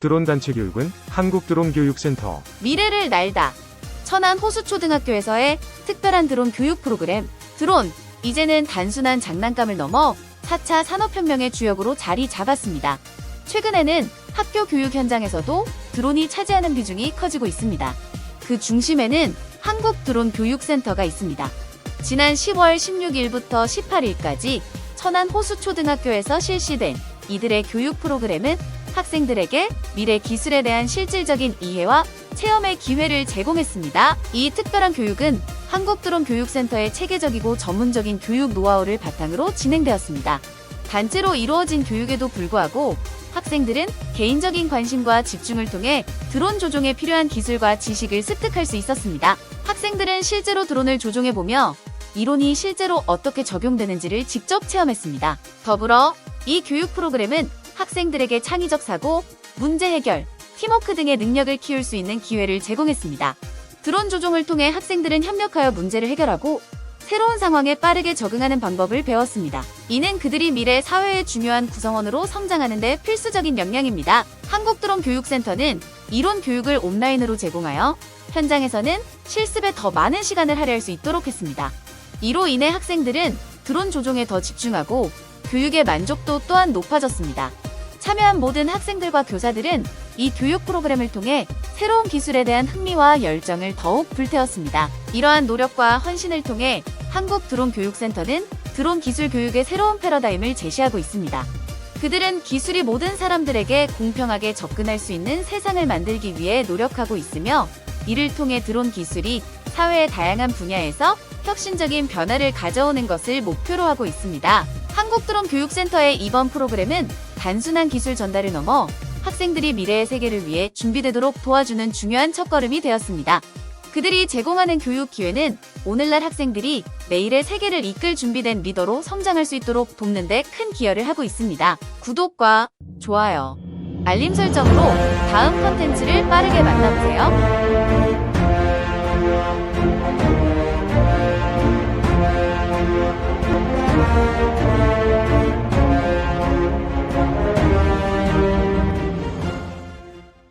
드론 단체 교육은 한국드론교육센터, 미래를 날다. 천안 호수초등학교에서의 특별한 드론 교육 프로그램. 드론. 이제는 단순한 장난감을 넘어 4차 산업혁명의 주역으로 자리 잡았습니다. 최근에는 학교 교육 현장에서도 드론이 차지하는 비중이 커지고 있습니다. 그 중심에는 한국 드론 교육센터가 있습니다. 지난 10월 16일부터 18일까지 천안 호수초등학교에서 실시된 이들의 교육 프로그램은 학생들에게 미래 기술에 대한 실질적인 이해와 체험의 기회를 제공했습니다. 이 특별한 교육은 한국드론교육센터의 체계적이고 전문적인 교육 노하우를 바탕으로 진행되었습니다. 단체로 이루어진 교육에도 불구하고 학생들은 개인적인 관심과 집중을 통해 드론 조종에 필요한 기술과 지식을 습득할 수 있었습니다. 학생들은 실제로 드론을 조종해보며 이론이 실제로 어떻게 적용되는지를 직접 체험했습니다. 더불어 이 교육 프로그램은 학생들에게 창의적 사고, 문제 해결, 팀워크 등의 능력을 키울 수 있는 기회를 제공했습니다. 드론 조종을 통해 학생들은 협력하여 문제를 해결하고 새로운 상황에 빠르게 적응하는 방법을 배웠습니다. 이는 그들이 미래 사회의 중요한 구성원으로 성장하는 데 필수적인 역량입니다. 한국드론교육센터는 이론 교육을 온라인으로 제공하여 현장에서는 실습에 더 많은 시간을 할애할 수 있도록 했습니다. 이로 인해 학생들은 드론 조종에 더 집중하고 교육의 만족도 또한 높아졌습니다. 참여한 모든 학생들과 교사들은 이 교육 프로그램을 통해 새로운 기술에 대한 흥미와 열정을 더욱 불태웠습니다. 이러한 노력과 헌신을 통해 한국 드론 교육센터는 드론 기술 교육의 새로운 패러다임을 제시하고 있습니다. 그들은 기술이 모든 사람들에게 공평하게 접근할 수 있는 세상을 만들기 위해 노력하고 있으며 이를 통해 드론 기술이 사회의 다양한 분야에서 혁신적인 변화를 가져오는 것을 목표로 하고 있습니다. 한국드론교육센터의 이번 프로그램은 단순한 기술 전달을 넘어 학생들이 미래의 세계를 위해 준비되도록 도와주는 중요한 첫걸음이 되었습니다. 그들이 제공하는 교육 기회는 오늘날 학생들이 내일의 세계를 이끌 준비된 리더로 성장할 수 있도록 돕는 데 큰 기여를 하고 있습니다. 구독과 좋아요, 알림 설정으로 다음 컨텐츠를 빠르게 만나보세요.